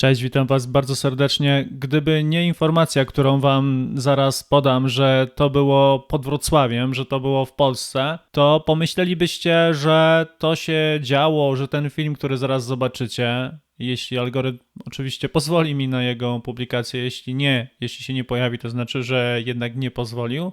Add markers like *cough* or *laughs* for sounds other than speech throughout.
Cześć, witam Was bardzo serdecznie. Gdyby nie informacja, którą Wam zaraz podam, że to było pod Wrocławiem, że to było w Polsce, to pomyślelibyście, że to się działo, że ten film, który zaraz zobaczycie, jeśli algorytm oczywiście pozwoli mi na jego publikację, jeśli nie, jeśli się nie pojawi, to znaczy, że jednak nie pozwolił,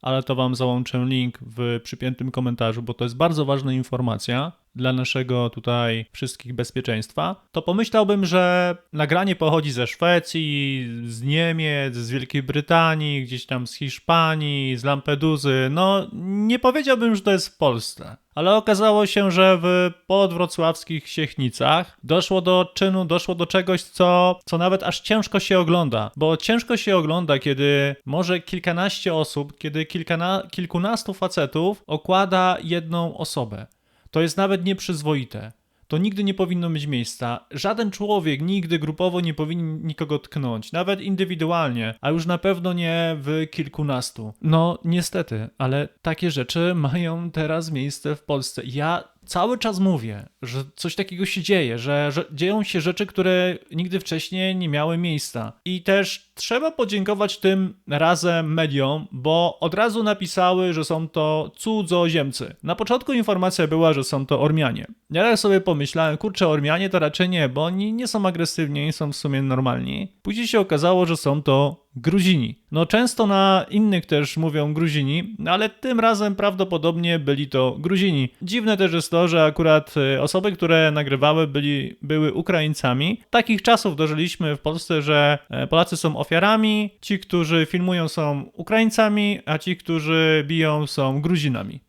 ale to Wam załączę link w przypiętym komentarzu, bo to jest bardzo ważna informacja dla naszego tutaj wszystkich bezpieczeństwa, to pomyślałbym, że nagranie pochodzi ze Szwecji, z Niemiec, z Wielkiej Brytanii, gdzieś tam z Hiszpanii, z Lampeduzy. No, nie powiedziałbym, że to jest w Polsce. Ale okazało się, że w podwrocławskich Siechnicach doszło do czynu, doszło do czegoś, co, co nawet aż ciężko się ogląda. Bo ciężko się ogląda, kiedy może kilkanaście osób, kiedy kilkana, kilkunastu facetów okłada jedną osobę. To jest nawet nieprzyzwoite. To nigdy nie powinno mieć miejsca. Żaden człowiek nigdy grupowo nie powinien nikogo tknąć, nawet indywidualnie, a już na pewno nie w kilkunastu. No, niestety, ale takie rzeczy *laughs* mają teraz miejsce w Polsce. Ja cały czas mówię, że coś takiego się dzieje, że, że, dzieją się rzeczy, które nigdy wcześniej nie miały miejsca. I też trzeba podziękować tym razem mediom, bo od razu napisały, że są to cudzoziemcy. Na początku informacja była, że są to Ormianie. Ja tak sobie pomyślałem, kurczę, Ormianie to raczej nie, bo oni nie są agresywni, nie są w sumie normalni. Później się okazało, że są to Gruzini. No często na innych też mówią Gruzini, ale tym razem prawdopodobnie byli to Gruzini. Dziwne też jest to, że akurat e, osoby, które nagrywały byli, były Ukraińcami. Takich czasów dożyliśmy w Polsce, że e, Polacy są ofiarami, ci, którzy filmują są Ukraińcami, a ci, którzy biją są Gruzinami.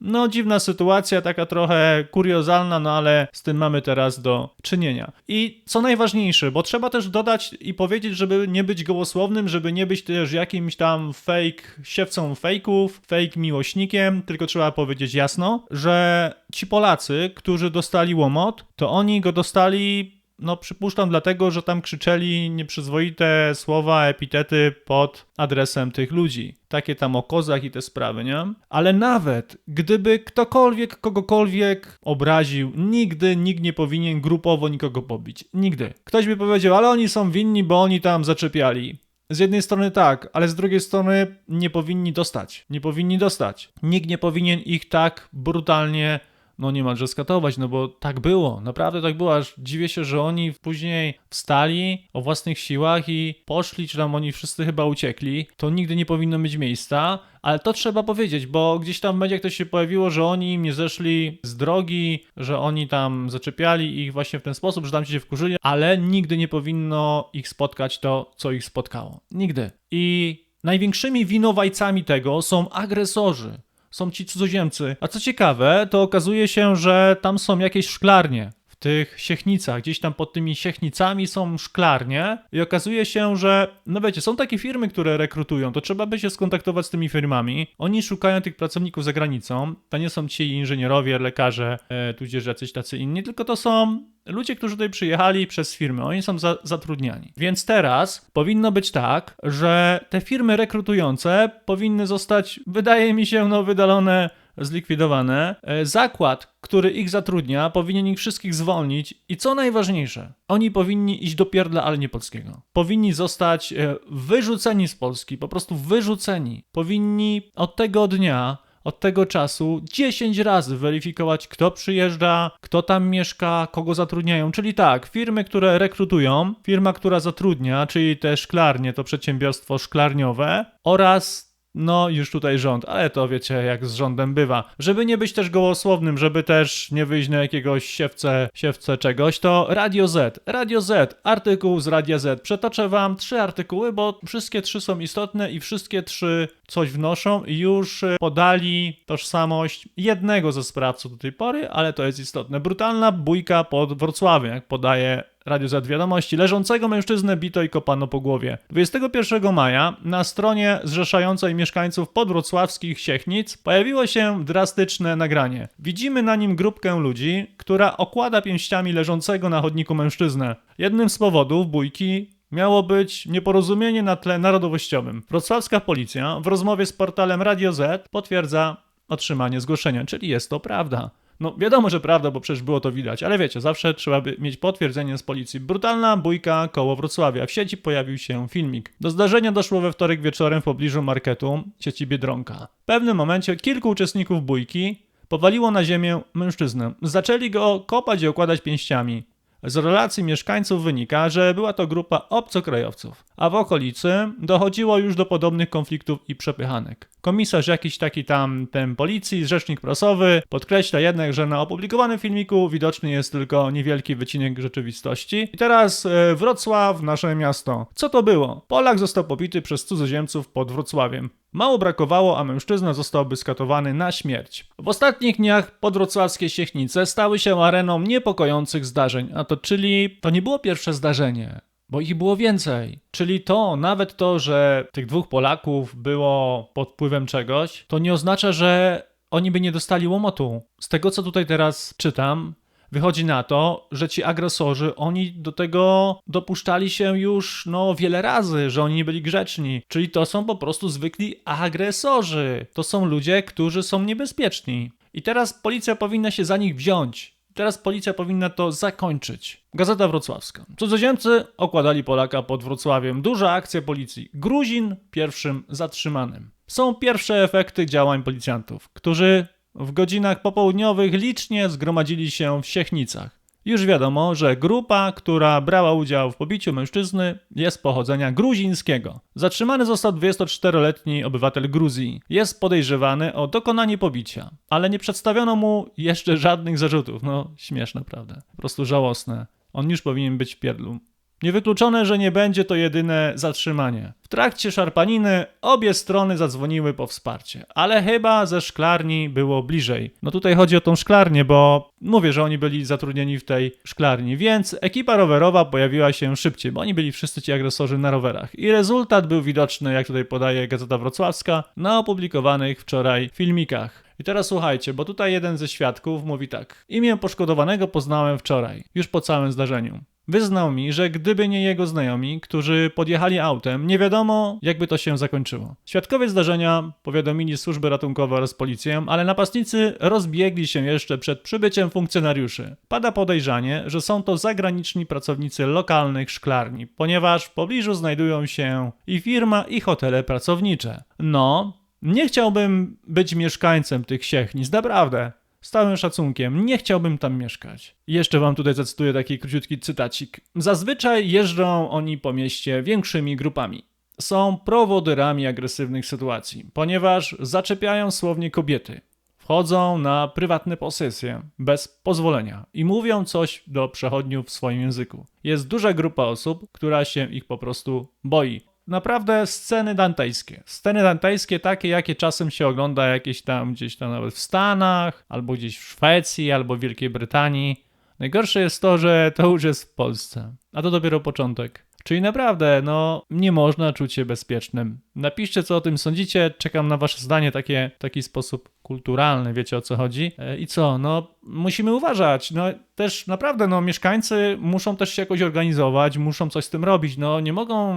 No, dziwna sytuacja, taka trochę kuriozalna, no ale z tym mamy teraz do czynienia. I co najważniejsze, bo trzeba też dodać i powiedzieć, żeby nie być gołosłownym, żeby nie być też jakimś tam fake, siewcą fejków, fake miłośnikiem, tylko trzeba powiedzieć jasno, że ci Polacy, którzy dostali łomot, to oni go dostali no przypuszczam dlatego, że tam krzyczeli nieprzyzwoite słowa, epitety pod adresem tych ludzi. Takie tam o kozach i te sprawy, nie? Ale nawet gdyby ktokolwiek kogokolwiek obraził, nigdy nikt nie powinien grupowo nikogo pobić. Nigdy. Ktoś by powiedział, ale oni są winni, bo oni tam zaczepiali. Z jednej strony tak, ale z drugiej strony nie powinni dostać. Nie powinni dostać. Nikt nie powinien ich tak brutalnie no niemalże skatować, no bo tak było, naprawdę tak było, aż dziwię się, że oni później wstali o własnych siłach i poszli, czy tam oni wszyscy chyba uciekli, to nigdy nie powinno mieć miejsca, ale to trzeba powiedzieć, bo gdzieś tam w mediach to się pojawiło, że oni im nie zeszli z drogi, że oni tam zaczepiali ich właśnie w ten sposób, że tam się wkurzyli, ale nigdy nie powinno ich spotkać to, co ich spotkało. Nigdy. I największymi winowajcami tego są agresorzy są ci cudzoziemcy. A co ciekawe, to okazuje się, że tam są jakieś szklarnie tych siechnicach. Gdzieś tam pod tymi siechnicami są szklarnie i okazuje się, że no wiecie, są takie firmy, które rekrutują, to trzeba by się skontaktować z tymi firmami. Oni szukają tych pracowników za granicą. To nie są ci inżynierowie, lekarze, e, tudzież jacyś tacy inni, tylko to są ludzie, którzy tutaj przyjechali przez firmy, oni są za, zatrudniani. Więc teraz powinno być tak, że te firmy rekrutujące powinny zostać, wydaje mi się, no wydalone zlikwidowane. E, zakład, który ich zatrudnia, powinien ich wszystkich zwolnić i co najważniejsze, oni powinni iść do pierdla, ale nie polskiego. Powinni zostać e, wyrzuceni z Polski, po prostu wyrzuceni. Powinni od tego dnia od tego czasu 10 razy weryfikować, kto przyjeżdża, kto tam mieszka, kogo zatrudniają. Czyli tak, firmy, które rekrutują, firma, która zatrudnia, czyli te szklarnie, to przedsiębiorstwo szklarniowe oraz no, już tutaj rząd, ale to wiecie, jak z rządem bywa. Żeby nie być też gołosłownym, żeby też nie wyjść na jakiegoś siewce, siewce czegoś, to Radio Z. Radio Z, artykuł z Radia Z. Przetoczę wam trzy artykuły, bo wszystkie trzy są istotne i wszystkie trzy coś wnoszą i już y, podali tożsamość jednego ze sprawców do tej pory, ale to jest istotne. Brutalna bójka pod Wrocławiem, jak podaje Radio Z Wiadomości. Leżącego mężczyznę bito i kopano po głowie. 21 maja na stronie zrzeszającej mieszkańców podwrocławskich Siechnic pojawiło się drastyczne nagranie. Widzimy na nim grupkę ludzi, która okłada pięściami leżącego na chodniku mężczyznę. Jednym z powodów bójki miało być nieporozumienie na tle narodowościowym. Wrocławska policja w rozmowie z portalem Radio Z potwierdza otrzymanie zgłoszenia, czyli jest to prawda. No wiadomo, że prawda, bo przecież było to widać, ale wiecie, zawsze trzeba by mieć potwierdzenie z policji. Brutalna bójka koło Wrocławia. W sieci pojawił się filmik. Do zdarzenia doszło we wtorek wieczorem w pobliżu marketu sieci Biedronka. W pewnym momencie kilku uczestników bójki powaliło na ziemię mężczyznę. Zaczęli go kopać i okładać pięściami. Z relacji mieszkańców wynika, że była to grupa obcokrajowców, a w okolicy dochodziło już do podobnych konfliktów i przepychanek. Komisarz jakiś taki tam, ten policji, rzecznik prasowy, podkreśla jednak, że na opublikowanym filmiku widoczny jest tylko niewielki wycinek rzeczywistości. I teraz e, Wrocław, nasze miasto. Co to było? Polak został pobity przez cudzoziemców pod Wrocławiem. Mało brakowało, a mężczyzna zostałby skatowany na śmierć. W ostatnich dniach podwrocławskie Siechnice stały się areną niepokojących zdarzeń, a to czyli to nie było pierwsze zdarzenie. Bo ich było więcej. Czyli to, nawet to, że tych dwóch Polaków było pod wpływem czegoś, to nie oznacza, że oni by nie dostali łomotu. Z tego, co tutaj teraz czytam, wychodzi na to, że ci agresorzy, oni do tego dopuszczali się już no wiele razy, że oni nie byli grzeczni. Czyli to są po prostu zwykli agresorzy. To są ludzie, którzy są niebezpieczni. I teraz policja powinna się za nich wziąć. Teraz policja powinna to zakończyć. Gazeta Wrocławska. Cudzoziemcy okładali Polaka pod Wrocławiem. Duża akcja policji. Gruzin pierwszym zatrzymanym. Są pierwsze efekty działań policjantów, którzy w godzinach popołudniowych licznie zgromadzili się w Siechnicach. Już wiadomo, że grupa, która brała udział w pobiciu mężczyzny, jest pochodzenia gruzińskiego. Zatrzymany został 24-letni obywatel Gruzji. Jest podejrzewany o dokonanie pobicia, ale nie przedstawiono mu jeszcze żadnych zarzutów. No, śmieszne, prawda? Po prostu żałosne. On już powinien być w pierdlu. Niewykluczone, że nie będzie to jedyne zatrzymanie. W trakcie szarpaniny obie strony zadzwoniły po wsparcie, ale chyba ze szklarni było bliżej. No tutaj chodzi o tą szklarnię, bo mówię, że oni byli zatrudnieni w tej szklarni, więc ekipa rowerowa pojawiła się szybciej, bo oni byli wszyscy ci agresorzy na rowerach. I rezultat był widoczny, jak tutaj podaje Gazeta Wrocławska, na opublikowanych wczoraj filmikach. I teraz słuchajcie, bo tutaj jeden ze świadków mówi tak. Imię poszkodowanego poznałem wczoraj, już po całym zdarzeniu. Wyznał mi, że gdyby nie jego znajomi, którzy podjechali autem, nie wiadomo, jakby to się zakończyło. Świadkowie zdarzenia powiadomili służby ratunkowe oraz policję, ale napastnicy rozbiegli się jeszcze przed przybyciem funkcjonariuszy. Pada podejrzanie, że są to zagraniczni pracownicy lokalnych szklarni, ponieważ w pobliżu znajdują się i firma, i hotele pracownicze. No, nie chciałbym być mieszkańcem tych siechnic, naprawdę. Z całym szacunkiem, nie chciałbym tam mieszkać. Jeszcze wam tutaj zacytuję taki króciutki cytacik. Zazwyczaj jeżdżą oni po mieście większymi grupami. Są prowodyrami agresywnych sytuacji, ponieważ zaczepiają słownie kobiety. Wchodzą na prywatne posesje bez pozwolenia i mówią coś do przechodniów w swoim języku. Jest duża grupa osób, która się ich po prostu boi naprawdę sceny dantejskie. Sceny dantejskie takie, jakie czasem się ogląda jakieś tam gdzieś tam nawet w Stanach, albo gdzieś w Szwecji, albo w Wielkiej Brytanii. Najgorsze jest to, że to już jest w Polsce, a to dopiero początek. Czyli naprawdę, no, nie można czuć się bezpiecznym. Napiszcie, co o tym sądzicie. Czekam na Wasze zdanie takie, taki sposób kulturalny, wiecie o co chodzi. E, I co? No, musimy uważać. No, też naprawdę, no, mieszkańcy muszą też się jakoś organizować, muszą coś z tym robić. No, nie mogą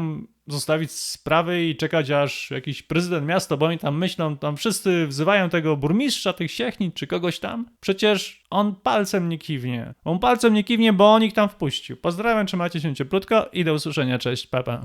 zostawić sprawy i czekać, aż jakiś prezydent miasta, bo oni tam myślą, tam wszyscy wzywają tego burmistrza tych siechnic czy kogoś tam. Przecież on palcem nie kiwnie. On palcem nie kiwnie, bo on ich tam wpuścił. Pozdrawiam, trzymajcie się cieplutko i do usłyszenia. Cześć, papa.